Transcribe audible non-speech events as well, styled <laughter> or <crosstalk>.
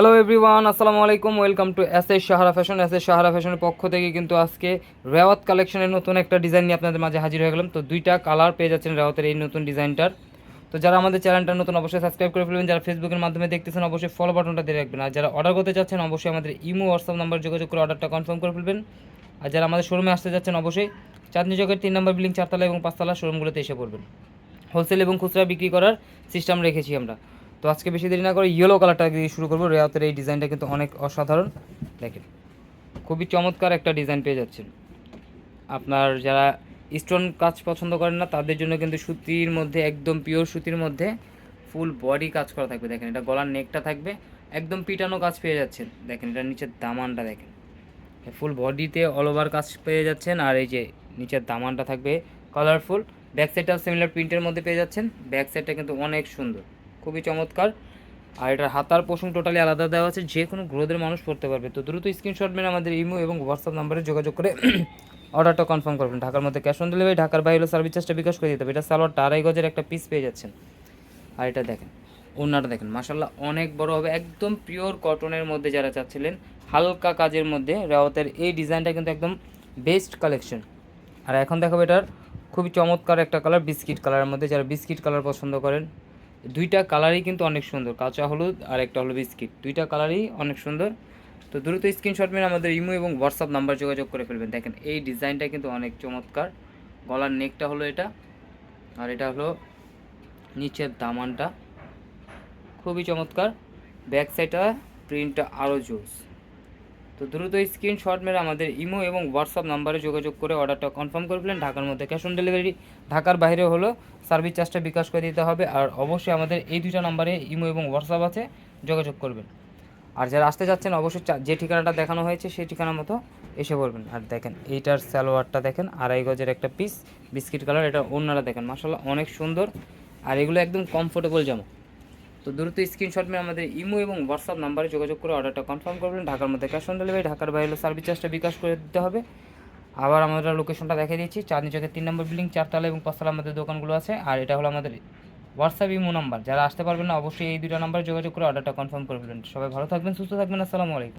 Hello everyone আসসালামু আলাইকুম welcome to S S Sahara fashion S S Sahara ফ্যাশনের পক্ষ থেকে কিন্তু আজকে রেওয়াত কালেকশনের নতুন একটা ডিজাইন নিয়ে আপনাদের মাঝে হাজির হয়ে গেলাম। তো দুইটা কালার পেয়ে যাচ্ছেন রেওয়াতের এই নতুন ডিজাইনটার তো যারা আমাদের চ্যানেলটা নতুন, অবশ্যই সাবস্ক্রাইব করে ফেলবেন। যারা ফেসবুকের মাধ্যমে দেখতেছেন, অবশ্যই ফলো বাটনটা দিয়ে রাখবেন। আর যারা অর্ডার করতে চাচ্ছেন, অবশ্যই আমাদের ইমো হোয়াটসঅ্যাপ নাম্বার যোগাযোগ করে অর্ডারটা কনফার্ম করে ফেলবেন। আর যারা আমাদের শোরুমে আসতে যাচ্ছেন, অবশ্যই চাঁদনি চকের তিন নম্বর বিল্ডিং চারতলা এবং পাঁচতলা শোরুমগুলোতে এসে পড়বেন। হোলসেল এবং খুচরা বিক্রি করার সিস্টেম রেখেছি আমরা। তো আজকে বেশি দেরি না করে ইয়েলো কালারটা দিয়ে শুরু করব। রেয়াতের এই ডিজাইনটা কিন্তু অনেক অসাধারণ। দেখেন, খুবই চমৎকার একটা ডিজাইন পেয়ে যাচ্ছেন। আপনার যারা স্টোন কাজ পছন্দ করেন না, তাদের জন্য কিন্তু সুতির মধ্যে, একদম পিওর সুতির মধ্যে ফুল বডি কাজ করা থাকবে। দেখেন, এটা গলার নেকটা থাকবে। একদম পিটানো কাজ পেয়ে যাচ্ছেন। দেখেন, এটা নিচের দামানটা দেখেন। ফুল বডিতে অল ওভার কাজ পেয়ে যাচ্ছেন। আর এই যে নিচের দামানটা থাকবে কালারফুল ব্যাক সাইডটাও সিমিলার প্রিন্টের মধ্যে পেয়ে যাচ্ছেন। ব্যাক সাইডটা কিন্তু অনেক সুন্দর। খুবই চমৎকার। আর এটার হাতার পোষণ টোটালি আলাদা দেওয়া আছে, যে কোনো গ্রোদের মানুষ পড়তে পারবে। তো দ্রুত স্ক্রিনশট মেরে আমাদের ইমো এবং হোয়াটসঅ্যাপ নাম্বারে যোগাযোগ করে <clears throat> অর্ডারটা কনফার্ম করবেন। ঢাকার মধ্যে ক্যাশ অন ডেলিভারি ঢাকার বাইরে সার্ভিস চার্জটা বিকাশ করে দিতে হবে। এটা সালোয়ারটা আড়াই গজের একটা পিস পেয়ে যাচ্ছেন। আর এটা দেখেন ওনাটা দেখেন মাসাল্লাহ অনেক বড় হবে। একদম পিওর কটনের মধ্যে যারা চাচ্ছিলেন, হালকা কাজের মধ্যে রাওয়াতের এই ডিজাইনটা কিন্তু একদম বেস্ট কালেকশন আর এখন দেখাবো এটার খুবই চমৎকার একটা কালার বিস্কিট কালারের মধ্যে। যারা বিস্কিট কালার পছন্দ করেন দুইটা কালারই কিন্তু অনেক সুন্দর। কাঁচা হলুদ আর একটা হলো বিস্কিট। দুইটা কালারই অনেক সুন্দর। তো দ্রুত স্ক্রিনশট মেরে আমাদের ইমো এবং হোয়াটসঅ্যাপ নাম্বার যোগাযোগ করে ফেলবেন। দেখেন, এই ডিজাইনটা কিন্তু অনেক চমৎকার। গলার নেকটা হলো এটা। আর এটা হলো নিচের দামানটা। খুবই চমৎকার। ব্যাক সাইডটা প্রিন্টটা আরও জোস। তো দ্রুত স্ক্রিনশট মেরে আমাদের ইমো এবং হোয়াটসঅ্যাপ নাম্বারে যোগাযোগ করে অর্ডারটা কনফার্ম করে ফেলেন। ঢাকার মধ্যে ক্যাশ অন ডেলিভারি ঢাকার বাইরে হলো। সার্ভিস চার্জটা বিকাশ করে দিতে হবে। আর অবশ্যই আমাদের এই দুইটা নাম্বারে ইমো এবং হোয়াটসঅ্যাপ আছে, যোগাযোগ করবেন। আর যারা আসতে যাচ্ছেন, অবশ্যই যে ঠিকানাটা দেখানো হয়েছে, সেই ঠিকানা মতো এসে পড়বেন। আর দেখেন, এইটার সালোয়ারটা দেখেন, আড়াই গজের একটা পিস বিস্কিট কালার এটা অন্যরা দেখেন। মাসাল্লাহ অনেক সুন্দর। আর এগুলো একদম কমফোর্টেবল জামা। তো দ্রুত স্ক্রিনশট মেরে আমাদের ইমো এবং হোয়াটসঅ্যাপ নাম্বারে যোগাযোগ করে অর্ডারটা কনফার্ম করবেন ঢাকার মধ্যে ক্যাশ অন ডেলিভারি ঢাকার বাইরে সার্ভিস চার্জটা বিকাশ করে দিতে হবে। আবার আমরা লোকেশনটা দেখে দিয়েছি চাঁদনি চকের তিন নম্বর বিল্ডিং চারতলা এবং পাঁচতলা আমাদের দোকানগুলো আছে। আর এটা হলো আমাদের হোয়াটসঅ্যাপ ইমো নাম্বার যারা আসতে পারবেন না, অবশ্যই এই দুটো নাম্বারে যোগাযোগ করে অর্ডারটা কনফার্ম করে সবাই ভালো থাকবেন, সুস্থ থাকবেন, আসসালামু আলাইকুম।